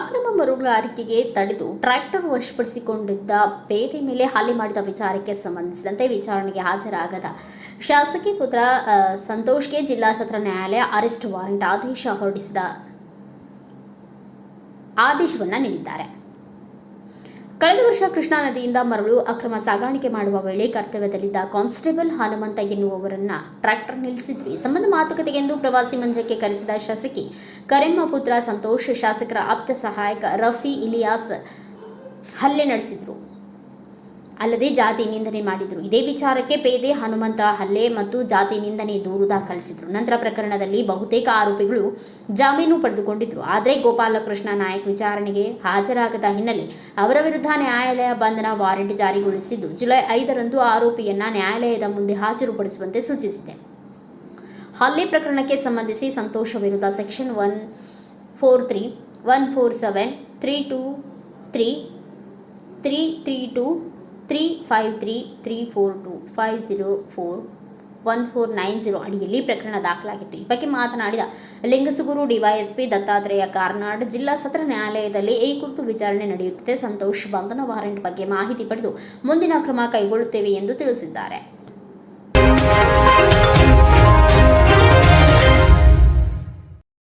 ಗಣಿಗಾರಿಕೆಗೆ ತಡೆದು ಟ್ರ್ಯಾಕ್ಟರ್ ವಶಪಡಿಸಿಕೊಂಡಿದ್ದ ಪೇಟೆ ಮೇಲೆ ಹಲ್ಲೆ ಮಾಡಿದ ವಿಚಾರಕ್ಕೆ ಸಂಬಂಧಿಸಿದಂತೆ ವಿಚಾರಣೆಗೆ ಹಾಜರಾಗದ ಶಾಸಕಿ ಪುತ್ರ ಸಂತೋಷ್ಗೆ ಜಿಲ್ಲಾ ಸತ್ರ ನ್ಯಾಯಾಲಯ ಅರೆಸ್ಟ್ ವಾರೆಂಟ್ ಆದೇಶ ಹೊರಡಿಸಿದ ಆದೇಶವನ್ನು ನೀಡಿದ್ದಾರೆ. ಕಳೆದ ವರ್ಷ ಕೃಷ್ಣಾ ನದಿಯಿಂದ ಮರಳು ಅಕ್ರಮ ಸಾಗಾಣಿಕೆ ಮಾಡುವ ವೇಳೆ ಕರ್ತವ್ಯದಲ್ಲಿದ್ದ ಕಾನ್ಸ್ಟೇಬಲ್ ಹನುಮಂತ ಎನ್ನುವವರನ್ನ ಟ್ರ್ಯಾಕ್ಟರ್ ನಿಲ್ಲಿಸಿದ್ರು ಈ ಸಂಬಂಧ ಮಾತುಕತೆಗೆಂದು ಪ್ರವಾಸಿ ಮಂದಿರಕ್ಕೆ ಕರೆಸಿದ ಶಾಸಕಿ ಕರೆಮ್ಮ ಪುತ್ರ ಸಂತೋಷ್, ಶಾಸಕರ ಆಪ್ತ ಸಹಾಯಕ ರಫಿ ಇಲಿಯಾಸ್ ಹಲ್ಲೆ ನಡೆಸಿದ್ರು. ಅಲ್ಲದೆ ಜಾತಿ ನಿಂದನೆ ಮಾಡಿದರು. ಇದೇ ವಿಚಾರಕ್ಕೆ ಪೇದೆ ಹನುಮಂತ ಹಲ್ಲೆ ಮತ್ತು ಜಾತಿ ನಿಂದನೆ ದೂರು ದಾಖಲಿಸಿದರು. ನಂತರ ಪ್ರಕರಣದಲ್ಲಿ ಬಹುತೇಕ ಆರೋಪಿಗಳು ಜಾಮೀನು ಪಡೆದುಕೊಂಡಿದ್ದರು ಆದರೆ ಗೋಪಾಲಕೃಷ್ಣ ನಾಯಕ್ ವಿಚಾರಣೆಗೆ ಹಾಜರಾಗದ ಹಿನ್ನೆಲೆ ಅವರ ವಿರುದ್ಧ ನ್ಯಾಯಾಲಯ ಬಂಧನ ವಾರೆಂಟ್ ಜಾರಿಗೊಳಿಸಿದ್ದು. ಜುಲೈ ಐದರಂದು ಆರೋಪಿಯನ್ನ ನ್ಯಾಯಾಲಯದ ಮುಂದೆ ಹಾಜರುಪಡಿಸುವಂತೆ ಸೂಚಿಸಿದೆ. ಹಲ್ಲೆ ಪ್ರಕರಣಕ್ಕೆ ಸಂಬಂಧಿಸಿ ಸಂತೋಷ ವಿರುದ್ಧ section one four three, one four seven, three two three three three two three five three three four two five zero four one four nine zero ಅಡಿಯಲ್ಲಿ ಪ್ರಕರಣ ದಾಖಲಾಗಿತ್ತು. ಈ ಬಗ್ಗೆ ಮಾತನಾಡಿದ ಲಿಂಗಸುಗೂರು ಡಿವೈಎಸ್ಪಿ ದತ್ತಾತ್ರೇಯ ಕಾರ್ನಾಡ್ ಜಿಲ್ಲಾ ಸತ್ರ ನ್ಯಾಯಾಲಯದಲ್ಲಿ ಈ ಕುರಿತು ವಿಚಾರಣೆ ನಡೆಯುತ್ತಿದೆ. ಸಂತೋಷ್ ಬಂಧನ ವಾರೆಂಟ್ ಬಗ್ಗೆ ಮಾಹಿತಿ ಪಡೆದು ಮುಂದಿನ ಕ್ರಮ ಕೈಗೊಳ್ಳುತ್ತೇವೆ ಎಂದು ತಿಳಿಸಿದ್ದಾರೆ.